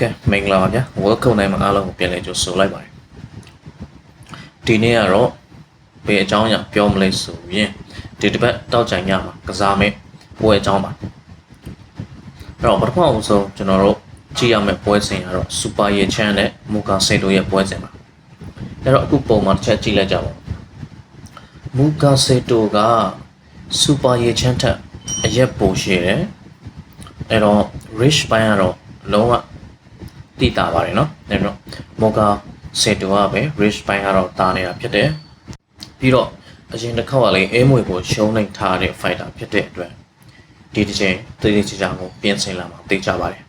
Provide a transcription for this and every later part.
ကဲမင်္ဂလာပါဗျာ welcome နိုင်မှာအားလုံးကိုပြန်လည်ကြိုဆိုလိုက်ပါတယ်ဒီနေ့ကတော့ဘယ်အကြောင်းအရာပြောမလဲဆိုရင်ဒီတစ်ပတ်တောက်ကြိုင်ညမှာကစားမဲ့ပွဲအကြောင်းပါအဲ့တော့ပထမအဆုံးကျွန်တော်တို့ကြည့်ရမယ့်ပွဲစဉ်ကတော့ Super Ye Chan နဲ့ Muka Seto ရဲ့ပွဲစဉ်ပါအဲ့တော့အခုပုံမှာတစ်ချက်ကြည့်လိုက်ကြပါဦး Muka Seto က Super Ye Chan ထက်အရက်ပိုရှည်တယ်အဲ့တော့ Rich ဘိုင်းကတော့လုံးဝ တိတာပါတယ်နော်အဲ့တော့ Mocha Seto ကပဲ Rich ဘိုင်းကတော့တာနေတာဖြစ်တယ်ပြီးတော့အရင်တစ်ခေါက်ကလည်းအဲမွေကိုရှုံးနိုင်ထားတဲ့ fighter ဖြစ်တဲ့အတွက်ဒီတစ်ချိန်တည်တည်ချာချာကိုပြင်ဆင်လာမှာသိကြပါတယ်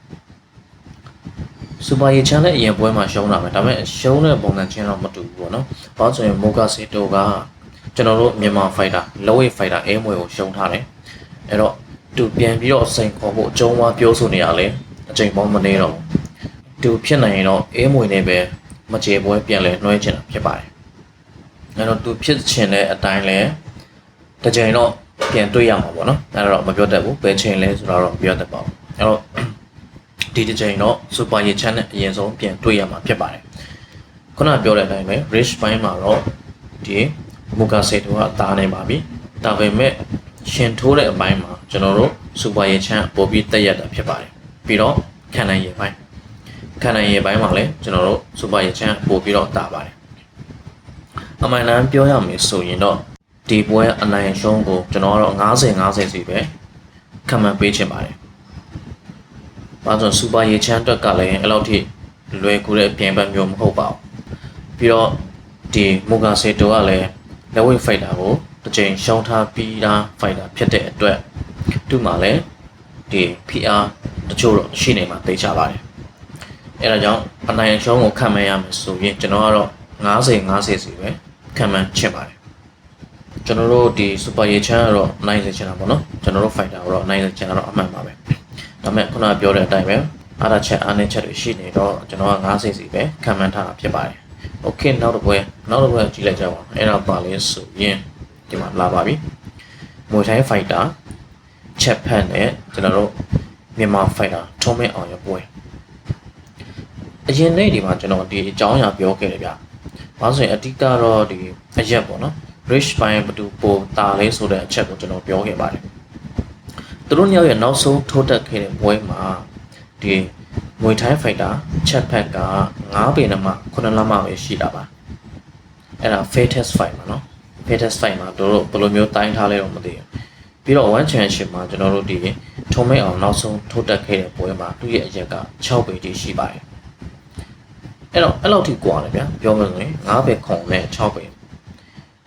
စူပါရီချန်နဲ့အရင်ပွဲမှာရှုံးတာပဲဒါပေမဲ့ရှုံးတဲ့ပုံစံချင်းတော့မတူဘူးပေါ့နော်။ဘာလို့ဆိုရင် Mocha Seto ကကျွန်တော်တို့မြန်မာ fighter low weight fighter အဲမွေကိုရှုံးထားတယ်။အဲ့တော့သူပြန်ပြီးတော့စိန်ခေါ်ဖို့အကျုံးဝါပြောဆိုနေရလဲအချိန်ပေါင်းမနေတော့ဘူး သူဖြစ်နိုင်ရင်တော့အဲမွေနဲ့ပဲမကြေပွဲပြန်လဲနှွှဲချင်တာဖြစ်ပါတယ်အဲ့တော့သူဖြစ်ချင်တဲ့အတိုင်းလဲတစ်ချိန်တော့ပြန်တွေ့ရမှာပေါ့နော်အဲ့တော့မပြောတတ်ဘူးဘယ်ချိန်လဲဆိုတော့မပြောတတ်ပါဘူးအဲ့တော့ဒီတစ်ချိန်တော့ super ye chan နဲ့အရင်ဆုံးပြန်တွေ့ရမှာဖြစ်ပါတယ်ခုနပြောတဲ့အတိုင်းပဲ rich ဘိုင်းမှာတော့ဒီမူကာစေတိုကတားနေပါပြီဒါပေမဲ့ရှင်ထိုးတဲ့အပိုင်းမှာကျွန်တော်တို့ super ye chan ပို့ပြီးတက်ရတာဖြစ်ပါတယ်ပြီးတော့ခံနိုင်ရပိုင်း ခံနိုင်ရပိုင်းမှာလည်းကျွန်တော်တို့ super ye chan ပို့ပြီးတော့တာပါတယ်အမှန်တမ်းပြောရမယ်ဆိုရင်တော့ဒီပွဲအနိုင်ရှုံးကိုကျွန်တော်ကတော့90 90စီပဲခံမှန်းပေးချင်ပါတယ်။ဘာလို့စူပါရေချမ်းအတွက်ကလည်းအဲ့လောက်ထိလွယ်ကူတဲ့အပြင်ပန်းမျိုးမဟုတ်ပါဘူး။ပြီးတော့ဒီမူဂါစေတိုကလည်းလက်ဝိတ်ဖိုက်တာကိုတစ်ချိန်ရှောင်းထားပြီးသားဖိုက်တာဖြစ်တဲ့အတွက်သူ့မှာလည်းဒီ PR တချို့တော့ရှိနေမှာသိချပါတယ်။ အဲ့ဒါကြောင့်အနိုင်အရှုံးကိုခံမှန်းရမယ်ဆိုရင်ကျွန်တော်ကတော့90 90စီပဲခံမှန်းချင်ပါတယ်။ကျွန်တော်တို့ဒီ super ye chan ကတော့နိုင်စေချင်တာပေါ့နော်ကျွန်တော်တို့ fighter ကတော့နိုင်စေချင်တာတော့အမှန်ပါပဲဒါပေမဲ့ခုနပြောတဲ့အတိုင်းပဲအားတစ်ချက်အားနည်းချက်တွေရှိနေတော့ကျွန်တော်က90စီပဲခံမှန်းထားတာဖြစ်ပါတယ် okay နောက်တစ်ပွဲနောက်တစ်ပွဲကြည့်လိုက်ကြပါဦးအဲ့ဒါပါလဲဆိုရင်ဒီမှာလာပါပြီမွေထိုင်း fighter ချက်ဖက်နဲ့ကျွန်တော်တို့မြန်မာ fighter ထုံးမဲအောင်ရပွဲ အရင်နေ့ဒီမှာကျွန်တော်ဒီအကြောင်းအရာပြောခဲ့တယ်ဗျ။ဘာလို့ဆိုရင်အတိကတော့ဒီအရက်ပေါ့နော် rich ဘိုင်းဘတူပိုတာလေးဆိုတဲ့အချက်ကိုကျွန်တော်ပြောခဲ့ပါတယ်။သူတို့ညောက်ရဲ့နောက်ဆုံးထိုးတက်ခဲ့တဲ့ပွဲမှာဒီငွေထိုင်းဖိုက်တာချက်ဖက်က9ပေနဲ့မှ9လမှပဲရှိတာပါ။အဲ့ဒါ fairtest fight မှာနော်။ fairtest fight မှာတို့ဘယ်လိုမျိုးတိုင်းထားလဲတော့မသိဘူး။ပြီးတော့ one championship မှာကျွန်တော်တို့ဒီထုံးမဲအောင်နောက်ဆုံးထိုးတက်ခဲ့တဲ့ပွဲမှာသူ့ရဲ့အရက်က6ပေတိရှိပါတယ်။ အဲ့တော့အဲ့လောက်ထိကွာတယ်ဗျာပြောမှဆိုရင်9ပေခုံနဲ့6ပေ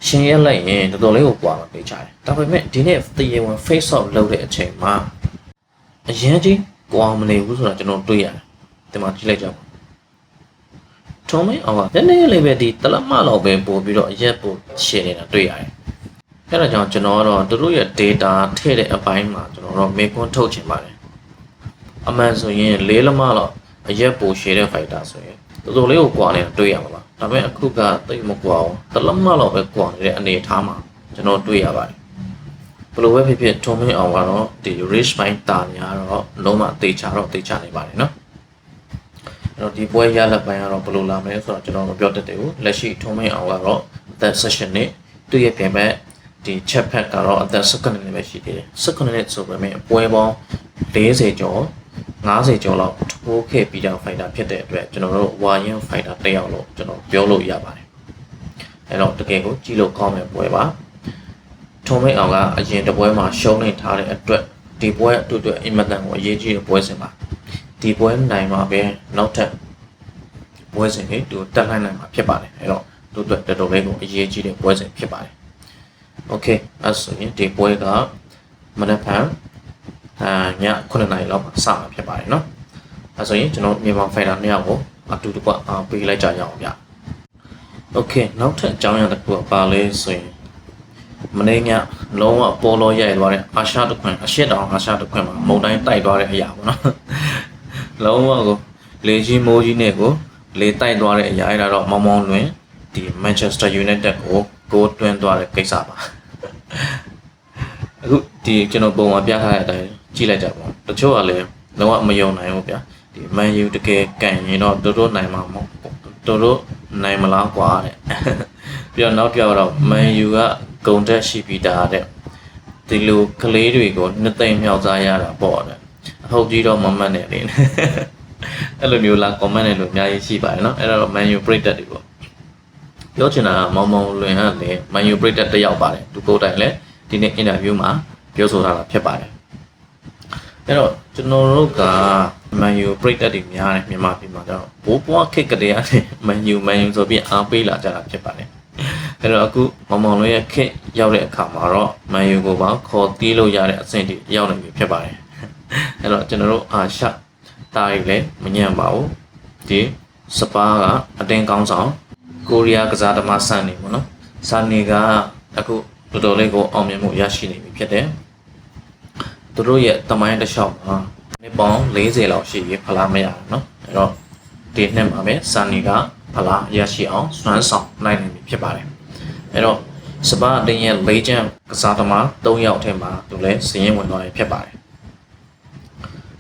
ရှင်ရက်လိုက်ရင်တော်တော်လေးကိုကွာမှာပေးချတယ်ဒါပေမဲ့ဒီနေ့တရားဝင် face off လုပ်တဲ့အချိန်မှာအရင်ကြီးကွာမနေဘူးဆိုတာကျွန်တော်တွေ့ရတယ်ဒီမှာကြည့်လိုက်ကြပါထုံးမင်းအောင်ကနည်းနည်းလေးပဲဒီတလမလောက်ပဲပို့ပြီးတော့အရက်ပို့ရှင်းနေတာတွေ့ရတယ်အဲ့ဒါကြောင့်ကျွန်တော်ကတော့သူတို့ရဲ့ data ထည့်တဲ့အပိုင်းမှာကျွန်တော်တော့မေကွန်းထုတ်ချင်ပါတယ်အမှန်ဆိုရင်လေးလမလောက်အရက်ပို့ရှင်းတဲ့ fighter ဆိုရင် တော်တော်လေးကိုကွာနေတာတွေ့ရမှာပါဒါပေမဲ့အခုကတိတ်မကွာဘူးတလမလောက်ပဲကွာနေတဲ့အနေအထားမှာကျွန်တော်တွေ့ရပါတယ်ဘယ်လိုပဲဖြစ်ဖြစ်ထုံမင်းအောင်ကတော့ဒီ rich mind တာများတော့လုံးဝတေချာတော့တေချာနေပါတယ်နော်အဲ့တော့ဒီပွဲရလက်ပိုင်းကတော့ဘယ်လိုလာမလဲဆိုတော့ကျွန်တော်မပြောတတ်သေးဘူးလက်ရှိထုံမင်းအောင်ကတော့အသက် session နဲ့သူ့ရဲ့ပြင်ပဒီ chat pad ကတော့အသက်19နှစ်ပဲရှိသေးတယ်19နှစ်ဆိုပေမဲ့ပွဲပေါင်း40ကျော် 90ကျော်လောက်ထိုးခဲ့ပြီးတော့ fighter ဖြစ်တဲ့အတွက်ကျွန်တော်တို့ Wayan fighter တက်ရောက်လို့ကျွန်တော်ပြောလို့ရပါတယ်အဲ့တော့တကယ်ကိုကြည့်လို့ကောင်းတဲ့ပွဲပါထုံမိတ်အောင်ကအရင်တပွဲမှာရှုံးနေထားတဲ့အတွက်ဒီပွဲအတွက်အတွက်အင်မတန်ကိုအရေးကြီးတဲ့ပွဲစဉ်ပါဒီပွဲနိုင်မှာပဲနောက်ထပ်ပွဲစဉ်တွေသူတက်နိုင်နိုင်မှာဖြစ်ပါတယ်အဲ့တော့သူတို့တော်တော်လေးကိုအရေးကြီးတဲ့ပွဲစဉ်ဖြစ်ပါတယ် okay အဲ့ဆိုရင်ဒီပွဲကမနက်ဖြန် အာည9နာရီလောက်မှာစမှာဖြစ်ပါတယ်เนาะအဲဆိုရင်ကျွန်တော်မြန်မာ fighter နှစ်ယောက်ကိုအတူတကွအားပေးလိုက်ကြရအောင်ဗျโอเคနောက်ထပ်အကြောင်းအရာတစ်ခုကပါလဲဆိုရင်မနေ့ညလုံးဝပေါ်လောရိုက်သွားတဲ့အာရှတစ်ခွင်အရှစ်တောင်အာရှတစ်ခွင်မှာမုန်တိုင်းတိုက်သွားတဲ့အရာပေါ့နော်လုံးဝကိုလေကြီးမိုးကြီးနဲ့ကိုလေတိုက်သွားတဲ့အရာအဲ့ဒါတော့မောင်းမောင်းလွင်ဒီ Manchester United ကိုကိုတွင်းသွားတဲ့ကိစ္စပါအခုဒီကျွန်တော်ပုံမှာပြထားတဲ့အတိုင်း ကြည့်လိုက်ကြပါတချို့ကလည်းလုံးဝမယုံနိုင်ဘူးဗျာ ဒီ Man U တကယ်ကန်ရင်တော့တို့တို့နိုင်မှာမဟုတ်ဘူးတို့တို့နိုင်မလားကွာတဲ့ ပြီးတော့နောက်တစ်ယောက်တော့ Man U ကဂုံတက်ရှိပြီးသားတဲ့ဒီလိုကလေးတွေကိုနှစ်သိမ့်မြောက်စားရတာပေါ့တဲ့အဟုတ်ကြီးတော့မမှတ်နဲ့လေ အဲ့လိုမျိုးလာ comment နဲ့လို့အများကြီးရှိပါတယ်เนาะအဲ့တော့ Man U ပြိတက်တွေပေါ့ပြောချင်တာကမောင်မောင်လွင်ကလည်း Man U ပြိတက်တစ်ယောက်ပါတယ်သူကိုယ်တိုင်လည်းဒီနေ့ interview မှာပြောဆိုထားတာဖြစ်ပါတယ် အဲ့တော့ကျွန်တော်တို့က Man U ပြိတက်တွေများတယ်မြန်မာပြည်မှာတော့ဘိုးဘွားခက်ကလေးရတယ် Man U Man U ဆိုပြီးအားပေးလာကြတာဖြစ်ပါတယ်အဲ့တော့အခုမောင်မောင်လွင်ရဲ့ခက်ရောက်တဲ့အခါမှာတော့ Man U ကိုပါခေါ်တီးလို့ရတဲ့အဆင့်တွေရောက်နေပြီဖြစ်ပါတယ်အဲ့တော့ကျွန်တော်တို့အာရှတားရီလည်းမညံ့ပါဘူးဒီစပါးကအတင်းကောင်းဆောင်ကိုရီးယားကစားသမားစံနေပေါ့နော်စံနေကအခုတော်တော်လေးကိုအောင်မြင်မှုရရှိနေပြီဖြစ်တယ် သူတို့ရဲ့တမိုင်းတစ်လျှောက်မှာနှစ်ပေါင်း40လောက်ရှိပြီဖလားမရဘူးเนาะအဲ့တော့ဒီနှစ်မှာပဲစံနေကဖလားရရှိအောင်စွမ်းဆောင်နိုင်နေပြီဖြစ်ပါတယ်အဲ့တော့စပါးအတင်းရဲ့လေဂျန်ကစားသမား3ယောက်ထဲမှာသူလည်းစည်ရင်ဝင်သွားပြီဖြစ်ပါတယ်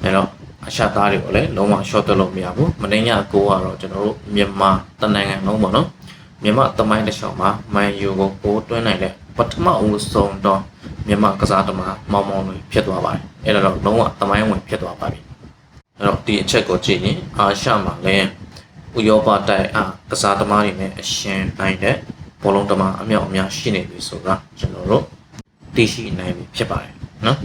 အဲ့တော့ အရှာသားတွေကိုလည်းလုံးဝ short တက်လို့မရဘူးမင်းညကိုကတော့ကျွန်တော်တို့မြန်မာတနိုင်ငံလုံးပေါ့နော်မြန်မာတမိုင်းတစ်ချောင်းမှာမန်ယူကိုပိုးတွင်းနိုင်တဲ့ပထမအဦးဆုံးတော့ မြန်မာကစားသမားမောင်မောင်တွေဖြစ်သွားပါတယ်အဲ့ဒါတော့လုံးဝတမိုင်းဝင်ဖြစ်သွားပါပြီအဲ့တော့ဒီအချက်ကိုကြည့်ရင်အာရှမှာလည်းဥရောပတိုက်အားကစားသမားတွေနဲ့အရှင်နိုင်တဲ့ဘောလုံးသမားအမြောက်အများရှိနေပြီဆိုတာကျွန်တော်တို့သိရှိနိုင်ပြီဖြစ်ပါတယ်နော်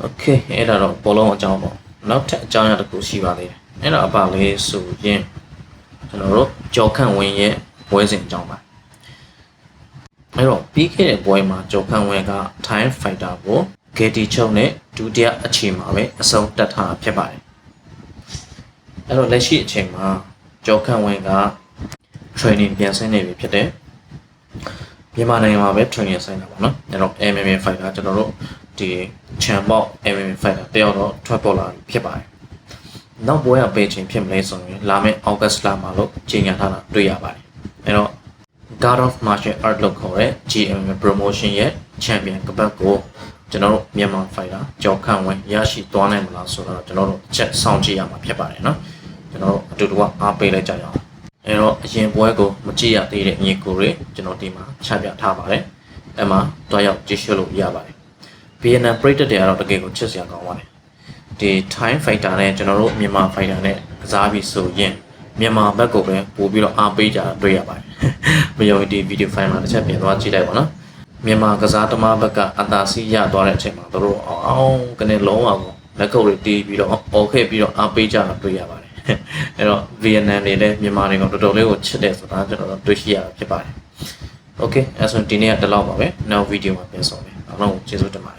โอเคအဲ့ဒါတော့ဘောလုံးအကြောင်းပေါ့နောက်ထပ်အကြောင်းအရာတစ်ခုရှိပါသေးတယ်အဲ့ဒါအပါလေးဆိုရင်ကျွန်တော်တို့ကြော်ခန့်ဝင်းရဲ့ပွဲစဉ်အကြောင်းပါ အဲ့တော့ပြီးခဲ့တဲ့ပွဲမှာကျော်ဖန်ဝဲက Time Fighter ကိုဂေတီချုပ်နဲ့ဒုတိယအချိန်မှာပဲအဆုံးတတ်ထားဖြစ်ပါတယ်အဲ့တော့လက်ရှိအချိန်မှာကျော်ခန့်ဝင်းက training ပြန်ဆင်းနေပြီဖြစ်တယ်မြန်မာနိုင်ငံမှာပဲ training ဆင်းတာပေါ့နော်အဲ့တော့ MMA fighter ကျွန်တော်တို့ဒီချန်မော့ MMA fighter တယောက်တော့ထွက်ပေါ်လာဖြစ်ပါတယ်နောက်ပွဲကဘယ်ချိန်ဖြစ်မလဲဆိုရင်လာမယ့် August လမှာလို့ကြေညာထားတာတွေ့ရပါတယ်အဲ့တော့ God of Martial Art လို့ခေါ်တဲ့ GM Promotion ရဲ့ Champion ကပတ်ကိုကျွန်တော်တို့မြန်မာ Fighter ကြော်ခန့်ဝင်ရရှိသွားနိုင်မလားဆိုတော့ကျွန်တော်တို့ချက်စောင့်ကြည့်ရမှာဖြစ်ပါတယ်နော်ကျွန်တော်တို့အတူတူကအားပေးလိုက်ကြရအောင်အဲတော့အရင်ပွဲကိုမကြည့်ရသေးတဲ့ညီကိုတွေကျွန်တော်ဒီမှာချပြထားပါတယ်အဲမှာတွားရောက်ကြည့်ရှုလို့ရပါတယ်ဗီယက်နမ်ပြည်သက်တွေကတော့တကယ်ကိုချစ်စရာကောင်းပါတယ်ဒီ Thai Fighter နဲ့ကျွန်တော်တို့မြန်မာ Fighter နဲ့ကစားပြီးဆိုရင် မြန်မာဘက်ကိုပဲပို့ပြီးတော့အားပေးကြတာတွေ့ရပါတယ်မယုံဒီဗီဒီယိုဖိုင်မှာတစ်ချက်ပြင်သွားကြည့်လိုက်ပါနော်မြန်မာကစားသမားဘက်ကအသာစီးရသွားတဲ့အချိန်မှာတို့တို့အောင်ကနေလုံးအောင်လက်ကုပ်တွေတီးပြီးတော့အော်ခဲ့ပြီးတော့အားပေးကြတာတွေ့ရပါတယ်အဲ့တော့ VNM တွေလည်းမြန်မာတွေကတော်တော်လေးကိုချစ်တယ်ဆိုတာကျွန်တော်တို့တွေ့ရှိရတာဖြစ်ပါတယ် Okay အဲ့ဆိုဒီနေ့ကဒီလောက်ပါပဲနောက်ဗီဒီယိုမှာပြန်ဆောင်မယ်အားလုံးကိုကျေးဇူးတင်ပါတယ်